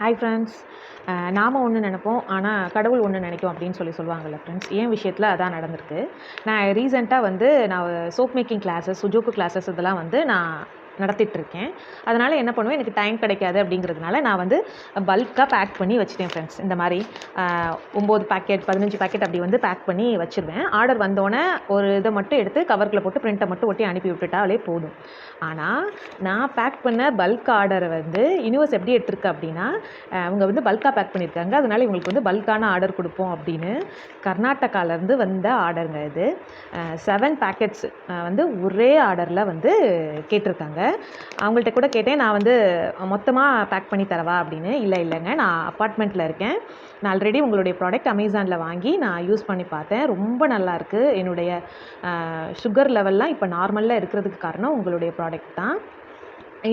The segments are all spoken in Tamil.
ஹாய் ஃப்ரெண்ட்ஸ் நாம் ஒன்று நினைப்போம். ஆனால் கடவுள் ஒன்று நினைக்கும் அப்படின்னு சொல்லி சொல்லுவாங்கள்ல ஃப்ரெண்ட்ஸ் என் விஷயத்தில் அதான் நடந்திருக்கு? நான் ரீசெண்டாக வந்து நான் சோப் மேக்கிங் கிளாஸஸ் சுஜோக்கு கிளாஸஸ் இதெல்லாம் வந்து நான் நடத்திட்டுருக்கேன். அதனால் என்ன பண்ணுவேன்? எனக்கு டைம் கிடைக்காது அப்படிங்கிறதுனால நான் வந்து பல்காக பேக் பண்ணி வச்சுட்டேன் ஃப்ரெண்ட்ஸ் இந்த மாதிரி ஒம்பது பேக்கெட் பதினஞ்சு பேக்கெட் அப்படி வந்து பேக் பண்ணி வச்சுருவேன். ஆர்டர் வந்தோடனே ஒரு இதை மட்டும் எடுத்து கவர்க்கில் போட்டு பிரிண்ட்டை மட்டும் ஒட்டி அனுப்பி விட்டுட்டாலே போதும். ஆனால் நான் பேக் பண்ண பல்க் ஆர்டரை வந்து யூனிவர்ஸ் எப்படி எடுத்திருக்கு அப்படின்னா அவங்க வந்து பல்காக பேக் பண்ணியிருக்காங்க. அதனால் இவங்களுக்கு வந்து பல்கான ஆர்டர் கொடுப்போம் அப்படின்னு கர்நாடகாலேருந்து வந்த ஆர்டருங்க இது. செவன் பேக்கெட்ஸ் வந்து ஒரே ஆர்டரில் வந்து கேட்டிருக்காங்க. அவங்கள்ட்ட கூட கேட்டேன் நான் வந்து மொத்தமாக பேக் பண்ணி தரவா அப்படின்னு. இல்லை இல்லைங்க நான் அப்பார்ட்மெண்ட்டில் இருக்கேன். நான் ஆல்ரெடி உங்களுடைய ப்ராடக்ட் அமேசானில் வாங்கி நான் யூஸ் பண்ணி பார்த்தேன். ரொம்ப நல்லாயிருக்கு என்னுடைய சுகர் லெவல்லாம் இப்போ நார்மலில் இருக்கிறதுக்கு காரணம் உங்களுடைய ப்ராடக்ட் தான்.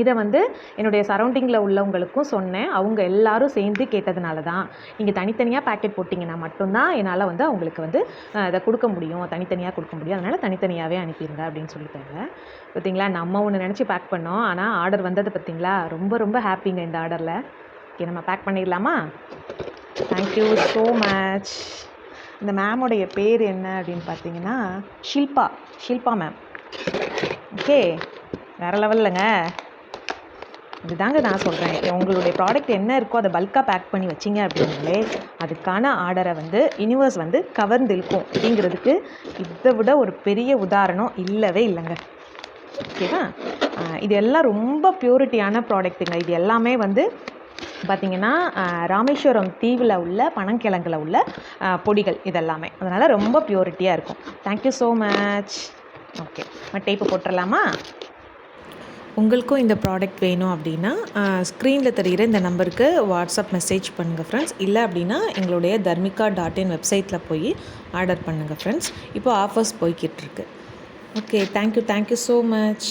இதை வந்து என்னுடைய சரௌண்டிங்கில் உள்ளவங்களுக்கும் சொன்னேன். அவங்க எல்லாரும் சேர்ந்து கேட்டதுனால தான். நீங்கள் தனித்தனியாக பேக்கெட் போட்டிங்கன்னா மட்டும்தான் என்னால் வந்து அவங்களுக்கு வந்து அதை கொடுக்க முடியும். தனித்தனியாக கொடுக்க முடியும். அதனால் தனித்தனியாகவே அனுப்பிடுங்க அப்படின்னு சொல்லிட்டாங்க. பார்த்தீங்களா நம்ம ஒன்று நினச்சி பேக் பண்ணோம். ஆனால் ஆர்டர் வந்தது பார்த்தீங்களா ரொம்ப ரொம்ப ஹாப்பிங்க இந்த ஆர்டரில் ஓகே நம்ம பேக் பண்ணிடலாமா? தேங்க்யூ ஸோ மச் இந்த மேமோடைய பேர் என்ன அப்படின்னு பார்த்தீங்கன்னா ஷில்பா. ஷில்பா மேம் ஓகே வேறு லெவல்லங்க இதுதாங்க நான் சொல்கிறேன் உங்களுடைய ப்ராடக்ட் என்ன இருக்கோ அதை பல்காக பேக் பண்ணி வச்சிங்க அப்படின்னாலே அதுக்கான ஆர்டரை வந்து யூனிவர்ஸ் வந்து கவர்ந்திழுக்கும் அப்படிங்கிறதுக்கு இதை விட ஒரு பெரிய உதாரணம் இல்லவே இல்லைங்க. ஓகேவா இது எல்லாம் ரொம்ப பியூரிட்டியான ப்ராடக்ட்டுங்க இது எல்லாமே வந்து பார்த்திங்கன்னா ராமேஸ்வரம் தீவில் உள்ள பனங்கிழங்குல உள்ள பொடிகள் இதெல்லாமே. அதனால் ரொம்ப பியூரிட்டியாக இருக்கும். Thank you so much okay tape போட்டுடலாமா உங்களுக்கும் இந்த ப்ராடக்ட் வேணும் அப்படின்னா ஸ்க்ரீனில் தெரிகிற இந்த நம்பருக்கு வாட்ஸ்அப் மெசேஜ் பண்ணுங்கள் ஃப்ரெண்ட்ஸ் இல்லை அப்படின்னா எங்களுடைய தர்மிகா டாட் இன் வெப்சைட்டில் போய் ஆர்டர் பண்ணுங்கள் ஃப்ரெண்ட்ஸ் இப்போ ஆஃபர்ஸ் போய்கிட்டு இருக்கு. Okay thank you thank you so much